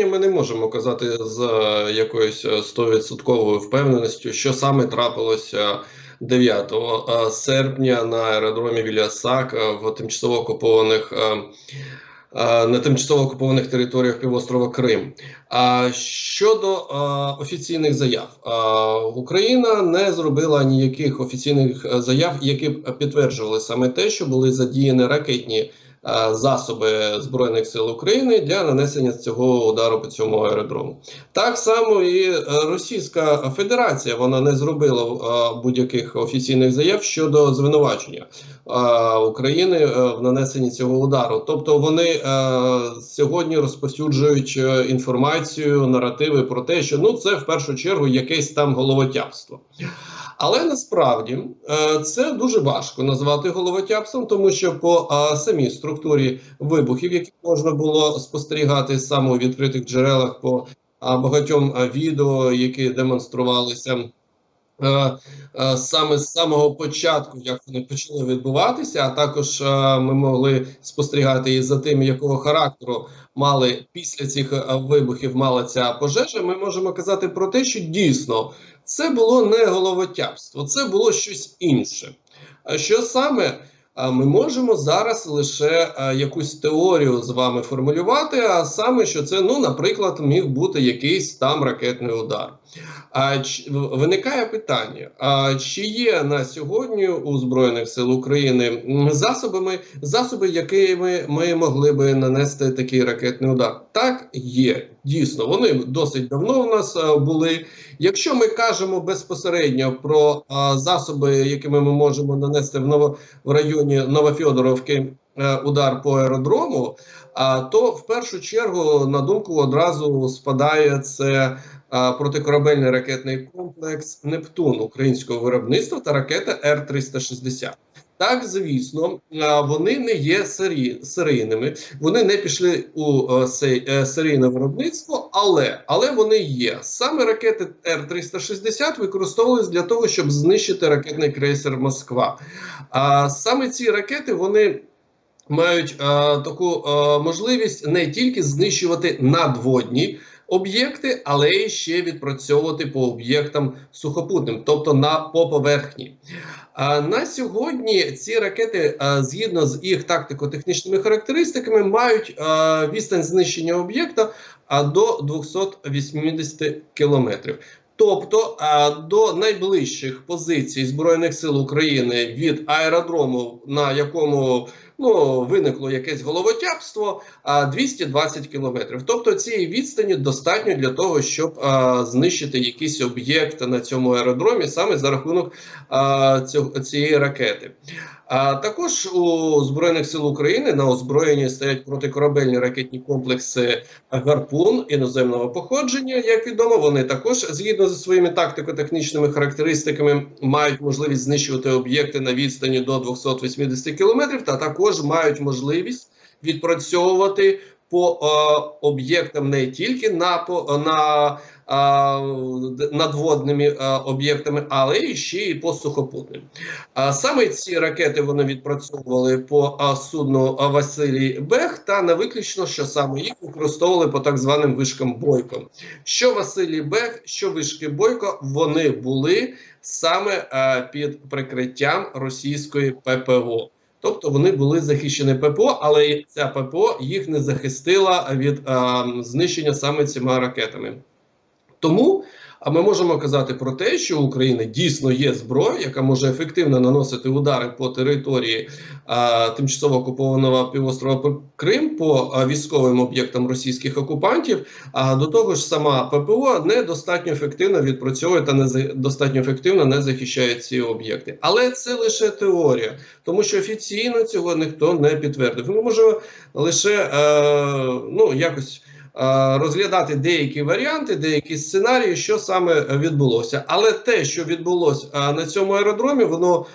сьогодні ми не можемо казати з е, якоюсь е, стовідсотковою впевненістю, що саме трапилося 9 е, серпня на аеродромі Вільясак е, в тимчасово окупованих. е, е, На тимчасово окупованих територіях півострова Крим. А щодо е, офіційних заяв, е, Україна не зробила ніяких офіційних е, заяв, які б підтверджували саме те, що були задіяні ракетні е, засоби збройних сил України для нанесення цього удару по цьому аеродрому. Так само і е, Російська Федерація вона не зробила е, будь-яких офіційних заяв щодо звинувачення е, України е, в нанесенні цього удару. Тобто вони е, сьогодні розповсюджують е, інформацію, наративи про те, що ну це в першу чергу якесь там головотяпство. Але насправді е, це дуже важко назвати головотяпсом, тому що по е, самій структурі вибухів, які можна було спостерігати саме у відкритих джерелах по е, багатьом відео, які демонструвалися. Е, е, Саме з самого початку, як вони почали відбуватися, а також е, ми могли спостерігати і за тим, якого характеру мали після цих вибухів мала ця пожежа. Ми можемо казати про те, що дійсно це було не головотяпство, це було щось інше. Що саме? Ми можемо зараз лише якусь теорію з вами формулювати, а саме, що це, ну, наприклад, міг бути якийсь там ракетний удар. А виникає питання: а чи є на сьогодні у Збройних сил України засобами, засоби, якими ми могли би нанести такий ракетний удар? Так, є. Дійсно, вони досить давно у нас були. Якщо ми кажемо безпосередньо про засоби, якими ми можемо нанести в Ново в районі Новофьодоровки е, удар по аеродрому, то в першу чергу на думку одразу спадає це протикорабельний ракетний комплекс Нептун українського виробництва та ракета Р-360. Так, звісно, вони не є сері, серійними, вони не пішли у е, е, серійне виробництво, але, але вони є. Саме ракети Р-360 використовувались для того, щоб знищити ракетний крейсер Москва. Саме ці ракети вони мають е, таку е, можливість не тільки знищувати надводні об'єкти, але й ще відпрацьовувати по об'єктам сухопутним, тобто на по поверхні. А на сьогодні ці ракети, е, згідно з їх тактико-технічними характеристиками, мають е, відстань знищення об'єкта до 280 кілометрів. Тобто до найближчих позицій збройних сил України від аеродрому, на якому ну виникло якесь головотяпство, а 220 кілометрів. Тобто цієї відстані достатньо для того, щоб а, знищити якийсь об'єкт на цьому аеродромі саме за рахунок а, цього, цієї ракети. А також у збройних сил України на озброєнні стоять протикорабельні ракетні комплекси гарпун іноземного походження. Як відомо, вони також згідно зі своїми тактико-технічними характеристиками мають можливість знищувати об'єкти на відстані до 280 кілометрів, та також мають можливість відпрацьовувати по е, об'єктам не тільки на по на е, надводними е, об'єктами, але і ще й по сухопутним. А саме ці ракети вони відпрацьовували по судну Василій Бех, та не виключно, що саме їх використовували по так званим вишкам Бойко. Що Василій Бех, що вишки Бойко, вони були саме під прикриттям російської ППО. Тобто вони були захищені ППО, але ця ППО їх не захистила від а, знищення саме цими ракетами. Тому а ми можемо казати про те, що у України дійсно є зброя, яка може ефективно наносити удари по території а, тимчасово окупованого півострова Крим по а, військовим об'єктам російських окупантів. А до того ж, сама ППО недостатньо ефективно відпрацьовує та не достатньо ефективно не захищає ці об'єкти. Але це лише теорія, тому що офіційно цього ніхто не підтвердив. Ми можемо лише е, ну якось розглядати деякі варіанти, деякі сценарії, що саме відбулося. Але те, що відбулося е, на цьому аеродромі, воно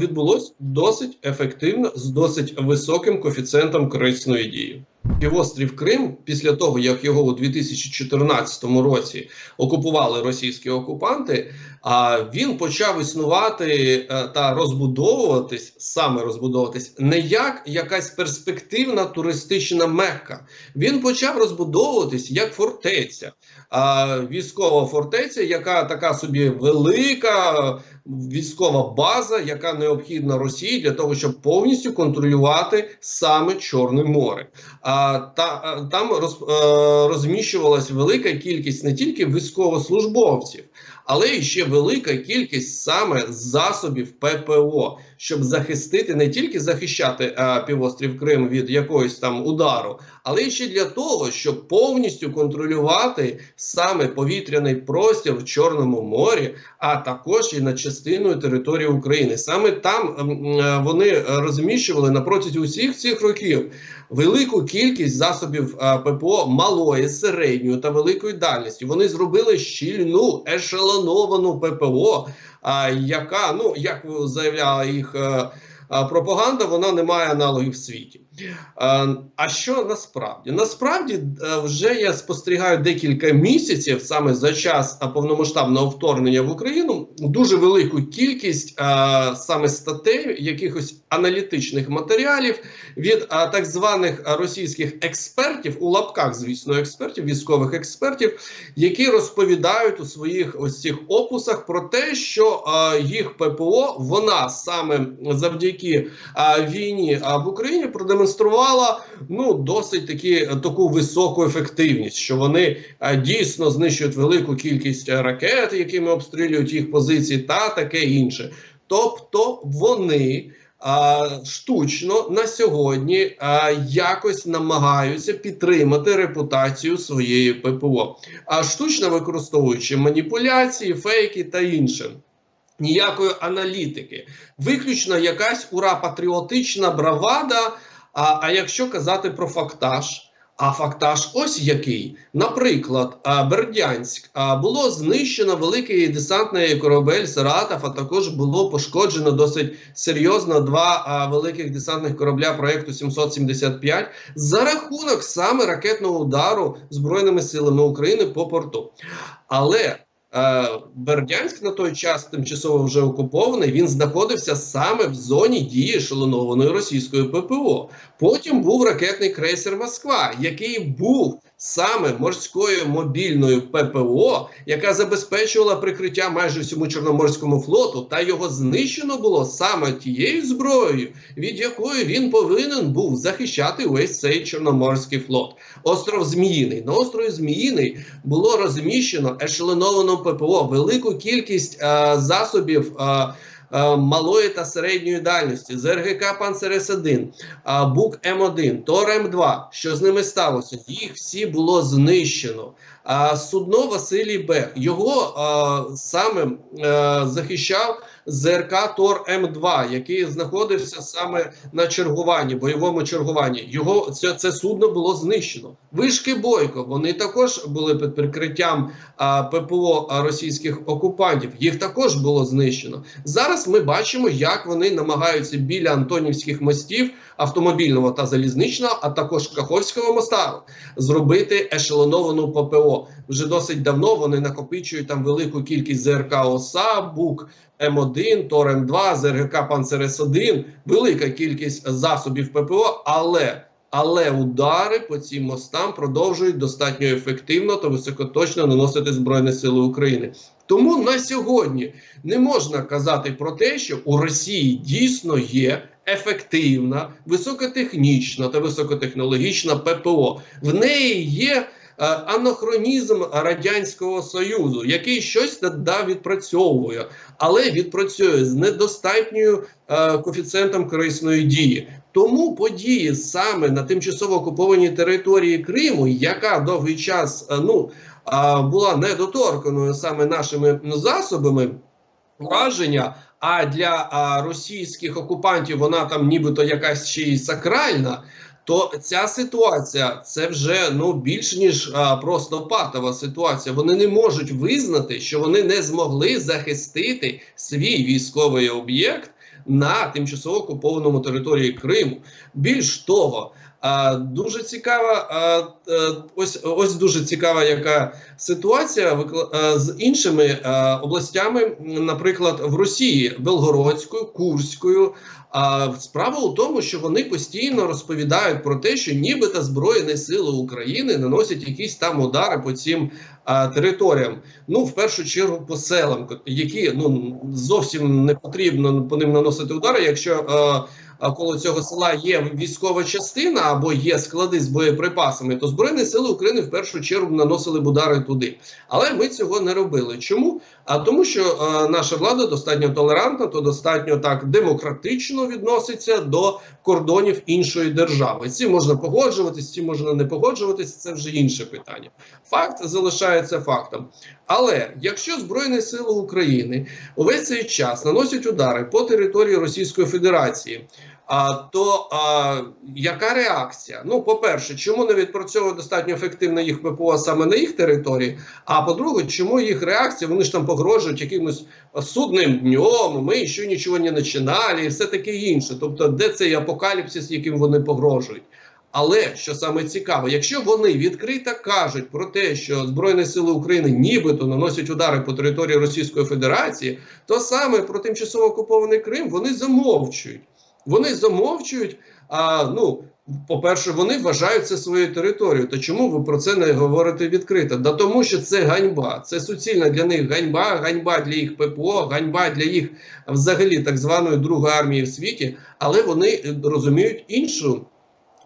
відбулось відбулося досить ефективно з досить високим коефіцієнтом корисної дії. Півострів Крим, після того як його у 2014 році окупували російські окупанти, а він почав існувати е, та розбудовуватись, саме розбудовуватись, не як якась перспективна туристична мекка. Він почав розбудовуватись як фортеця, військова фортеця, яка така собі велика. Військова база, яка необхідна Росії для того, щоб повністю контролювати саме Чорне море. А та там роз, розміщувалась велика кількість не тільки військовослужбовців, але і ще велика кількість саме засобів ППО, щоб захистити не тільки захищати а, півострів Крим від якогось там удару, але ще для того, щоб повністю контролювати саме повітряний простір в Чорному морі, а також і над частиною території України. Саме там м, вони розміщували на протязі усіх цих років велику кількість засобів а, ППО малої, середньої та великої дальності. Вони зробили щільну ешелоновану ППО, а, яка ну як заявляла їх. Пропаганда вона не має аналогів в світі. А що насправді? Насправді вже я спостерігаю декілька місяців саме за час повномасштабного вторгнення в Україну дуже велику кількість саме статей, якихось аналітичних матеріалів від так званих російських експертів у лапках, звісно, експертів, військових експертів, які розповідають у своїх ось цих опусах про те, що їх ППО вона саме завдяки війні в Україні продемонструвала продемонструвала ну досить таки таку високу ефективність, що вони а, дійсно знищують велику кількість ракет, якими обстрілюють їх позиції, та таке інше. Тобто вони а, штучно на сьогодні а, якось намагаються підтримати репутацію своєї ППО, а штучно використовуючи маніпуляції, фейки та інше. Ніякої аналітики, виключно якась ура патріотична бравада. А а якщо казати про фактаж, а фактаж ось який. Наприклад, Бердянськ було знищено великий десантний корабель Саратов, а також було пошкоджено досить серйозно два великих десантних корабля проєкту 775 за рахунок саме ракетного удару Збройними силами України по порту. Але Бердянськ на той час тимчасово вже окупований. Він знаходився саме в зоні дії шаленованої російської ППО. Потім був ракетний крейсер Москва, який був саме морською мобільною ППО, яка забезпечувала прикриття майже всьому Чорноморському флоту, та його знищено було саме тією зброєю, від якої він повинен був захищати увесь цей Чорноморський флот. Остров Зміїний на острові Зміїний було розміщено ешеленовано ППО велику кількість е, засобів. Е, Малої та середньої дальності, ЗРГК Панцерес 1 Бук М1, Тор М2. Що з ними сталося? Їх всі було знищено. Судно Василій Б. Його саме захищав ЗРК Тор М2, який знаходився саме на чергуванні, бойовому чергуванні. Його це, це судно було знищено. Вишки Бойко. Вони також були під прикриттям а, ППО російських окупантів. Їх також було знищено. Зараз ми бачимо, як вони намагаються біля Антонівських мостів автомобільного та залізничного, а також Каховського моста зробити ешелоновану ППО. Вже досить давно вони накопичують там велику кількість ЗРК ОСА, БУК. М1, Тор М2, ЗРГК Панцерес 1 велика кількість засобів ППО, але але удари по цим мостам продовжують достатньо ефективно та високоточно наносити Збройні Сили України. Тому на сьогодні не можна казати про те, що у Росії дійсно є ефективна, високотехнічна та високотехнологічна ППО. В неї є. Е, анахронізм радянського союзу, який щось да, відпрацьовує, але відпрацює з недостатньою е, коефіцієнтом корисної дії. Тому події саме на тимчасово окупованій території Криму, яка довгий час е, ну е, була недоторканою саме нашими засобами враження. А для а, російських окупантів вона там, нібито якась ще й сакральна то ця ситуація це вже ну більш ніж а, просто патова ситуація. Вони не можуть визнати, що вони не змогли захистити свій військовий об'єкт на тимчасово окупованому території Криму. Більш того, А дуже цікава, е, ось ось дуже цікава, яка ситуація е, з іншими е, областями, наприклад, в Росії, Белгородською, Курською. А справа у тому, що вони постійно розповідають про те, що нібито Збройні сили України наносять якісь там удари по цим а, територіям. Ну, в першу чергу, по селам, які ну зовсім не потрібно по ним наносити удари, якщо. а коло цього села є військова частина або є склади з боєприпасами, то Збройні сили України в першу чергу наносили б удари туди. Але ми цього не робили. Чому? А тому, що е, наша влада достатньо толерантна, то достатньо так демократично відноситься до кордонів іншої держави. Цим можна погоджуватись, цим можна не погоджуватись. Це вже інше питання. Факт залишається фактом. Але якщо Збройні сили України увесь цей час наносять удари по території Російської Федерації. А то а, яка реакція? Ну, по-перше, чому не відпрацьовує достатньо ефективно їх ППО саме на їх території? А по-друге, чому їх реакція? Вони ж там погрожують якимось судним днем, ми ще нічого не починали, і все таке інше. Тобто, де цей апокаліпсис, яким вони погрожують? Але що саме цікаво, якщо вони відкрито кажуть про те, що Збройні сили України нібито наносять удари по території Російської Федерації, то саме про тимчасово окупований Крим вони замовчують. Вони замовчують. А ну, по-перше, вони вважають це своєю територією. То чому ви про це не говорите відкрито? Да тому, що це ганьба, це суцільна для них ганьба, ганьба для їх ППО, ганьба для їх взагалі так званої другої армії в світі, але вони розуміють іншу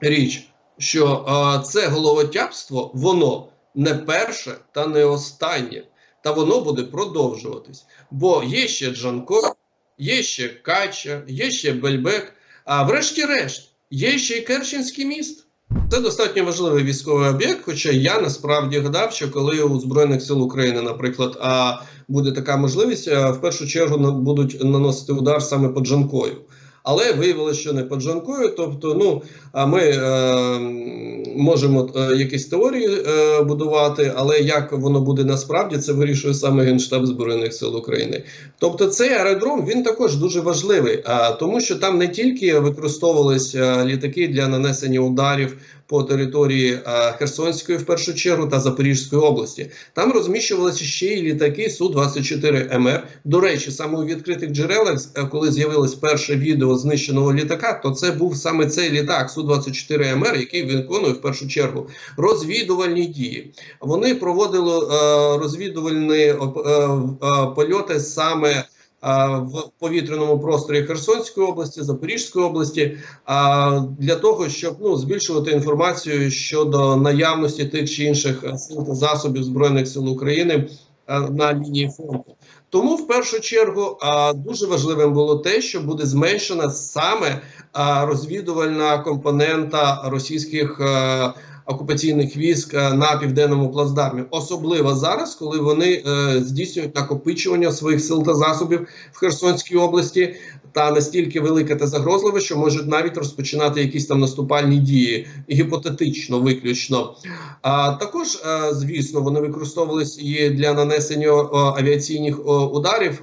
річ, що е, це головотяпство, воно не перше та не останнє, та воно буде продовжуватись. Бо є ще Джанко, є ще Кача, є ще Бельбек. А врешті-решт, є ще й Керченський міст. Це достатньо важливий військовий об'єкт. Хоча я насправді гадав, що коли у Збройних сил України, наприклад, а буде така можливість, в першу чергу будуть наносити удар саме по Джанкою. Але виявилося, що не поджанкою. Тобто, ну ми е, можемо е, якісь теорії е, будувати, але як воно буде насправді, це вирішує саме Генштаб Збройних сил України. Тобто, цей аеродром він також дуже важливий, а тому, що там не тільки використовувалися літаки для нанесення ударів по території е, Херсонської, в першу чергу, та Запорізької області. Там розміщувалися ще й літаки су 24 МР. До речі, саме у відкритих джерелах, е, коли з'явилось перше відео знищеного літака, то це був саме цей літак су 24 МР, який виконує в першу чергу розвідувальні дії. Вони проводили е, розвідувальні польоти саме. А, В повітряному просторі Херсонської області, Запорізької області а, для того, щоб ну збільшувати інформацію щодо наявності тих чи інших е, сил та засобів збройних сил України е, на лінії фронту. Тому в першу чергу дуже важливим було те, що буде зменшена саме розвідувальна компонента російських е, окупаційних військ е, на південному плацдармі, особливо зараз, коли вони е, здійснюють накопичування своїх сил та засобів в Херсонській області, та настільки велике та загрозливе, що можуть навіть розпочинати якісь там наступальні дії, гіпотетично, виключно. А також, е, звісно, вони використовувалися і для нанесення авіаційних ударів.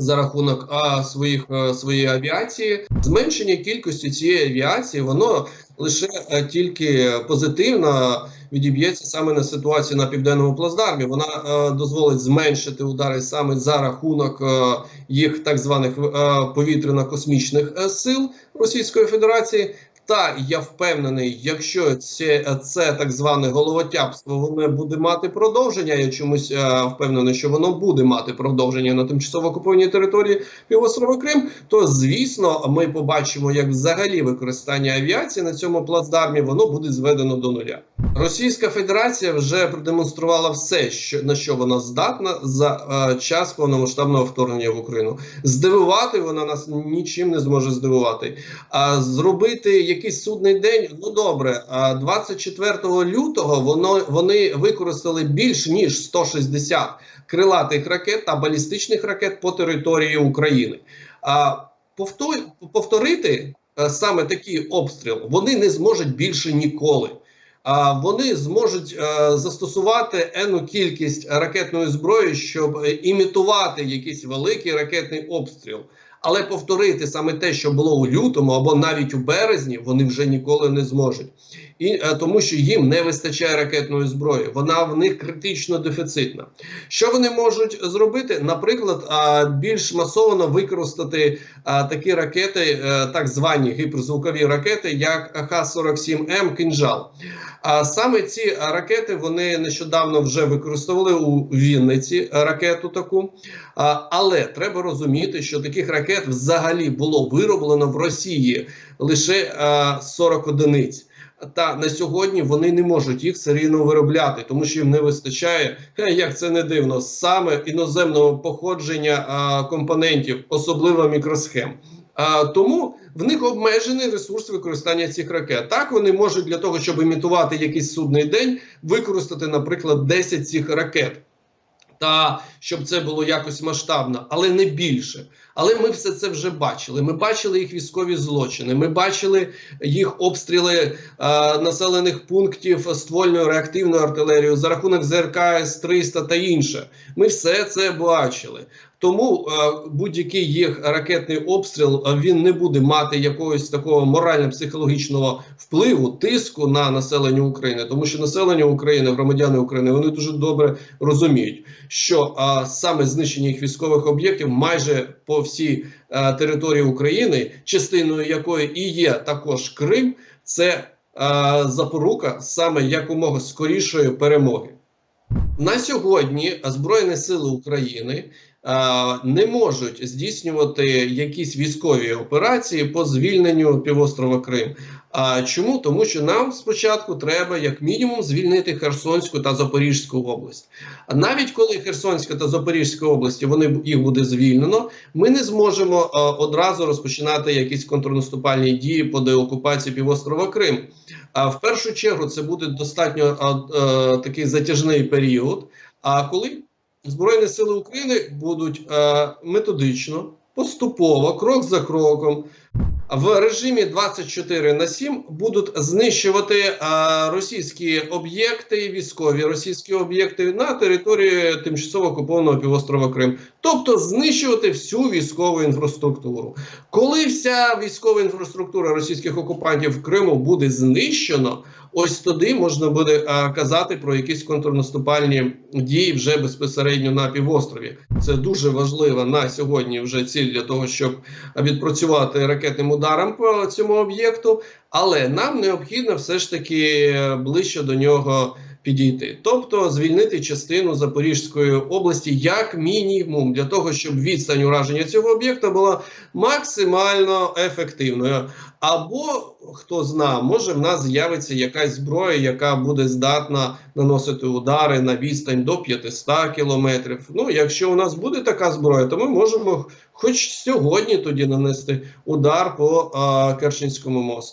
За рахунок а, своїх е, своєї авіації, зменшення кількості цієї авіації, воно лише е, тільки позитивно відіб'ється саме на ситуації на південному плацдармі. Вона е, дозволить зменшити удари саме за рахунок їх так званих повітряно-космічних сил Російської Федерації. Та я впевнений, якщо це, це так зване головотяпство, воно буде мати продовження. Я чомусь е, впевнений, що воно буде мати продовження на тимчасово окупованій території півострова Крим. То звісно, ми побачимо, як взагалі використання авіації на цьому плацдармі воно буде зведено до нуля. Російська Федерація вже продемонструвала все, що на що вона здатна за е, час повномасштабного вторгнення в Україну. Здивувати вона нас нічим не зможе здивувати. А зробити якийсь судний день, ну добре. А 24 лютого воно вони використали більш ніж 160 крилатих ракет та балістичних ракет по території України. А повтор- повторити е, саме такий обстріл вони не зможуть більше ніколи. Вони зможуть е, застосувати ену кількість ракетної зброї, щоб е, імітувати якийсь великий ракетний обстріл. Але повторити саме те, що було у лютому або навіть у березні, вони вже ніколи не зможуть. І е, тому, що їм не вистачає ракетної зброї, вона в них критично дефіцитна. Що вони можуть зробити? Наприклад, більш масово використати такі ракети, е, так звані гіперзвукові ракети, як Х-47М «Кинжал». А саме ці ракети вони нещодавно вже використовували у Вінниці е, ракету таку. Але треба розуміти, що таких ракет взагалі було вироблено в Росії лише а, 40 одиниць. Та на сьогодні вони не можуть їх серійно виробляти, тому що їм не вистачає, як це не дивно, саме іноземного походження компонентів, особливо мікросхем. Тому в них обмежений ресурс використання цих ракет. Так вони можуть для того, щоб імітувати якийсь судний день, використати, наприклад, 10 цих ракет. Та щоб це було якось масштабно, але не більше. Але ми все це вже бачили. Ми бачили їх військові злочини. Ми бачили їх обстріли е, населених пунктів ствольною реактивною артилерією за рахунок ЗРК С-300 та інше. Ми все це бачили. Тому е, будь-який їх ракетний обстріл е, він не буде мати якогось такого морально-психологічного впливу, тиску на населення України, тому що населення України, громадяни України, вони дуже добре розуміють, що е, саме знищення їх військових об'єктів майже по всій е, території України, частиною якої і є також Крим, це е, запорука саме якомога скорішої перемоги. На сьогодні Збройні Сили України а, не можуть здійснювати якісь військові операції по звільненню півострова Крим. А чому? Тому що нам спочатку треба як мінімум звільнити Херсонську та Запорізьку область. А навіть коли Херсонська та Запорізька області вони їх буде звільнено, ми не зможемо а, одразу розпочинати якісь контрнаступальні дії по деокупації півострова Крим. А в першу чергу це буде достатньо а, а, такий затяжний період. А коли Збройні сили України будуть а, методично, поступово, крок за кроком. В режимі 24 на 7 будуть знищувати а, російські об'єкти, військові російські об'єкти на території тимчасово окупованого півострова Крим, тобто знищувати всю військову інфраструктуру. Коли вся військова інфраструктура російських окупантів в Криму буде знищено, ось тоді можна буде а, казати про якісь контрнаступальні дії вже безпосередньо на півострові. Це дуже важлива на сьогодні вже ціль для того, щоб відпрацювати ракетним ударом по цьому об'єкту, але нам необхідно все ж таки ближче до нього підійти, тобто звільнити частину Запорізької області як мінімум для того, щоб відстань ураження цього об'єкта була максимально ефективною. Або хто зна, може в нас з'явиться якась зброя, яка буде здатна наносити удари на відстань до 500 кілометрів. Ну, якщо у нас буде така зброя, то ми можемо хоч сьогодні тоді нанести удар по а, Керченському мосту.